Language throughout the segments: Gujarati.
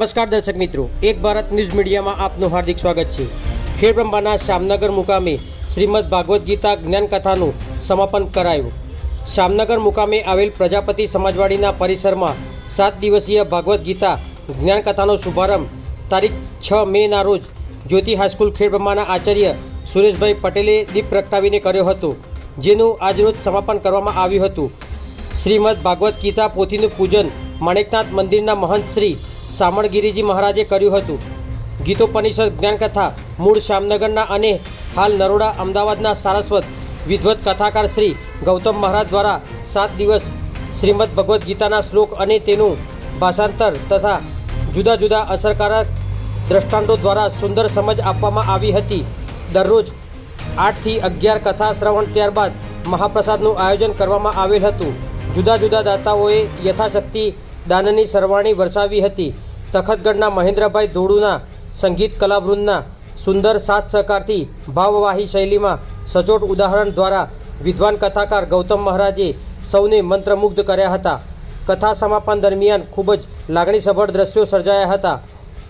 નમસ્કાર દર્શક મિત્રો, એક ભારત ન્યૂઝ મીડિયામાં આપનું હાર્દિક સ્વાગત છે. ખેડબ્રહ્માના શામનગર મુકામે શ્રીમદ ભાગવદ્ ગીતા જ્ઞાનકથાનું સમાપન કરાયું. શામનગર મુકામે આવેલ પ્રજાપતિ સમાજવાડીના પરિસરમાં સાત દિવસીય ભાગવદ્ ગીતા જ્ઞાનકથાનો શુભારંભ તારીખ છ મેના રોજ જ્યોતિ હાઈસ્કૂલ ખેડબ્રહ્માના આચાર્ય સુરેશભાઈ પટેલે દીપ પ્રગટાવીને કર્યો હતો, જેનું આજરોજ સમાપન કરવામાં આવ્યું હતું. શ્રીમદ ભાગવદ્ ગીતા પોથીનું પૂજન માણેકનાથ મંદિરના મહંત શ્રી સામણગીરીજી મહારાજે કર્યું હતું. ગીતોપનિષદ જ્ઞાનકથા, મૂળ શામનગરના અને હાલ નરોડા અમદાવાદના સારસ્વત વિદ્વત કથાકાર શ્રી ગૌતમ મહારાજ દ્વારા સાત દિવસ શ્રીમદ ભગવદ્ ગીતાના શ્લોક અને તેનું ભાષાંતર તથા જુદા જુદા અસરકારક દ્રષ્ટાંતો દ્વારા સુંદર સમજ આપવામાં આવી હતી. દરરોજ આઠથી અગિયાર કથા શ્રવણ ત્યારબાદ મહાપ્રસાદનું આયોજન કરવામાં આવેલ હતું. જુદા જુદા દાતાઓએ યથાશક્તિ દાનની સરવાણી વરસાવી હતી. તખતગઢના મહેન્દ્રભાઈ ધોળુના સંગીત કલાવૃંદના સુંદર સાથ સહકારથી ભાવવાહી શૈલીમાં સચોટ ઉદાહરણ દ્વારા વિદ્વાન કથાકાર ગૌતમ મહારાજે સૌને મંત્રમુગ્ધ કર્યા હતા. કથા સમાપન દરમિયાન ખૂબ જ લાગણીસભર દ્રશ્યો સર્જાયા હતા.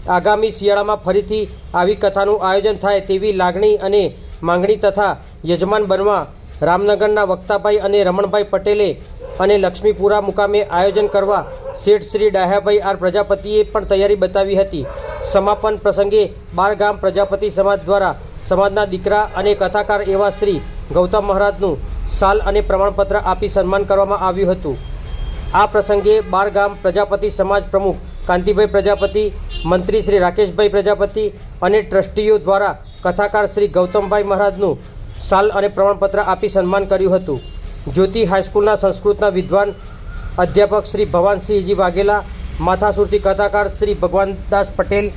આગામી શિયાળામાં ફરીથી આવી કથાનું આયોજન થાય તેવી લાગણી અને માંગણી તથા યજમાન બનવા રામનગરના વક્તાભાઈ અને રમણભાઈ પટેલે અને લક્ષ્મીપુરા મુકામે આયોજન કરવા શેઠ શ્રી ડાહ્યાભાઈ આર પ્રજાપતિએ પણ તૈયારી બતાવી હતી. સમાપન પ્રસંગે બારગામ પ્રજાપતિ સમાજ દ્વારા સમાજના દીકરા અને કથાકાર એવા શ્રી ગૌતમ મહારાજનું સાલ અને પ્રમાણપત્ર આપી સન્માન કરવામાં આવ્યું હતું. આ પ્રસંગે બારગામ પ્રજાપતિ સમાજ પ્રમુખ કાંતિભાઈ પ્રજાપતિ, મંત્રી શ્રી રાકેશભાઈ પ્રજાપતિ અને ટ્રસ્ટીઓ દ્વારા કથાકાર શ્રી ગૌતમભાઈ મહારાજનું સાલ અને પ્રમાણપત્ર આપી સન્માન કર્યું હતું. જ્યોતિ હાઈસ્કૂલના સંસ્કૃતના વિદ્વાન અધ્યાપક શ્રી ભવાનસિંહજી વાઘેલા, માથાસુરથી કથાકાર શ્રી ભગવાનદાસ પટેલ,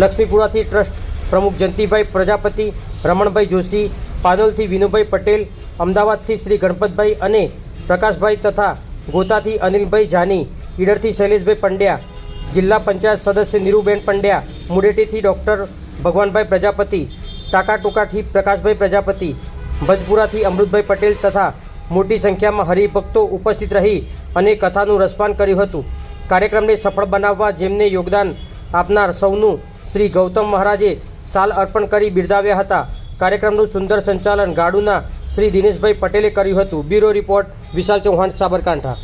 લક્ષ્મીપુરાથી ટ્રસ્ટ પ્રમુખ જયંતિભાઈ પ્રજાપતિ, રમણભાઈ જોશી, પાનોલથી વિનુભાઈ પટેલ, અમદાવાદથી શ્રી ગણપતભાઈ અને પ્રકાશભાઈ તથા ગોતાથી અનિલભાઈ જાની, ઈડરથી શૈલેષભાઈ પંડ્યા, જિલ્લા પંચાયત સદસ્ય નીરુબેન પંડ્યા, મુડેટીથી ડૉક્ટર ભગવાનભાઈ પ્રજાપતિ ટાકાટુકાથી પ્રકાશભાઈ પ્રજાપતિ, ભજપુરાથી અમૃતભાઈ પટેલ તથા મોટી સંખ્યામાં હરિભક્તો ઉપસ્થિત રહી અને કથાનું રસપાન કર્યું હતું. કાર્યક્રમને સફળ બનાવવા જેમને યોગદાન આપનાર સૌનું શ્રી ગૌતમ મહારાજે સાલ અર્પણ કરી બિરદાવ્યા હતા. કાર્યક્રમનું સુંદર સંચાલન ગાડુના શ્રી દિનેશભાઈ પટેલે કર્યું હતું. Bureau report Vishal Chauhan, Sabarkantha.